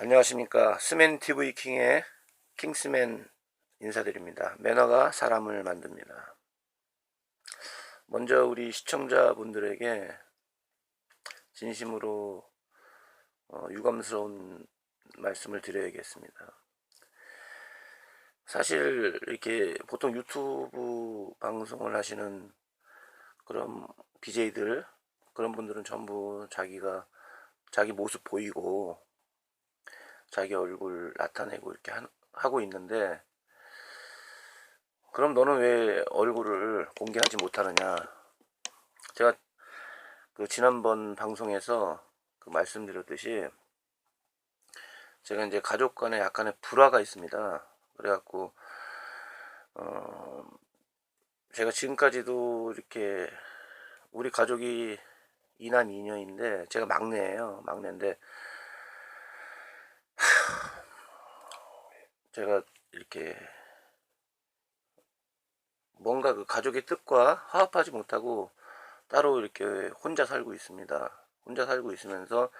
안녕하십니까. 스맨TV 킹의 킹스맨 인사드립니다. 매너가 사람을 만듭니다. 먼저 우리 시청자분들에게 진심으로 어, 유감스러운 말씀을 드려야겠습니다. 사실 이렇게 보통 유튜브 방송을 하시는 그런 BJ들 그런 분들은 전부 자기가 자기 모습 보이고 자기 얼굴 나타내고 이렇게 하, 하고 있는데 그럼 너는 왜 얼굴을 공개하지 못하느냐? 제가 그 지난번 방송에서 그 말씀드렸듯이 제가 이제 가족 간에 약간의 불화가 있습니다. 그래갖고 어 제가 지금까지도 이렇게 우리 가족이 이남 이녀인데 제가 막내예요. 막내인데 제가 이렇게 뭔가 그 가족의 뜻과 화합하지 못하고 따로 이렇게 혼자 살고 있습니다. 혼자 살고 있으면서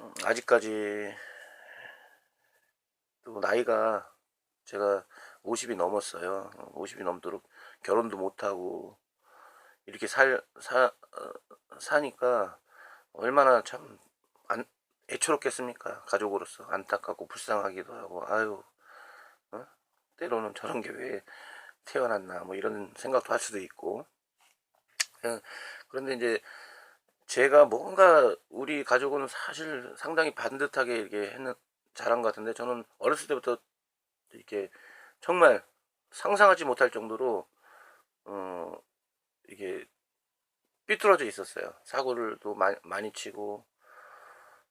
음, 아직까지 또 나이가 제가 50이 넘었어요. 50이 넘도록 결혼도 못하고 이렇게 살, 사, 어, 사니까 얼마나 참 안, 애초롭겠습니까? 가족으로서 안타깝고 불쌍하기도 하고 아유 어? 때로는 저런 게 왜 태어났나 뭐 이런 생각도 할 수도 있고 어, 그런데 이제 제가 뭔가 우리 가족은 사실 상당히 반듯하게 이렇게 했는 자란 것 같은데 저는 어렸을 때부터 이렇게 정말 상상하지 못할 정도로 어 이게 삐뚤어져 있었어요 사고를 또 많이, 많이 치고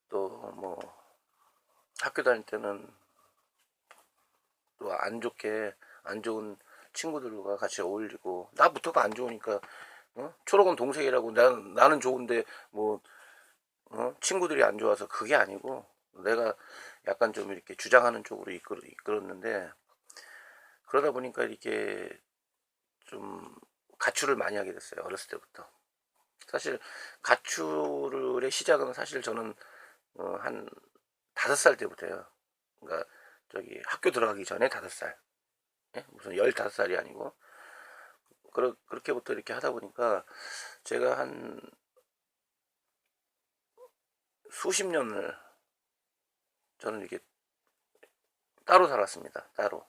또 뭐 학교 다닐 때는 또 안 좋게 안 좋은 친구들과 같이 어울리고 나부터가 안 좋으니까 어? 초록은 동생이라고 나, 나는 좋은데 뭐 어? 친구들이 안 좋아서 그게 아니고 내가 약간 좀 이렇게 주장하는 쪽으로 이끌, 이끌었는데 그러다 보니까 이렇게 좀 가출을 많이 하게 됐어요 어렸을 때부터 사실 가출의 시작은 사실 저는 어, 한 다섯 살 때부터요. 그러니까 저기 학교 들어가기 전에 다섯 살. 예? 무슨 열다섯 살이 아니고 그러, 그렇게부터 이렇게 하다 보니까 제가 한 수십 년을 저는 이렇게 따로 살았습니다. 따로.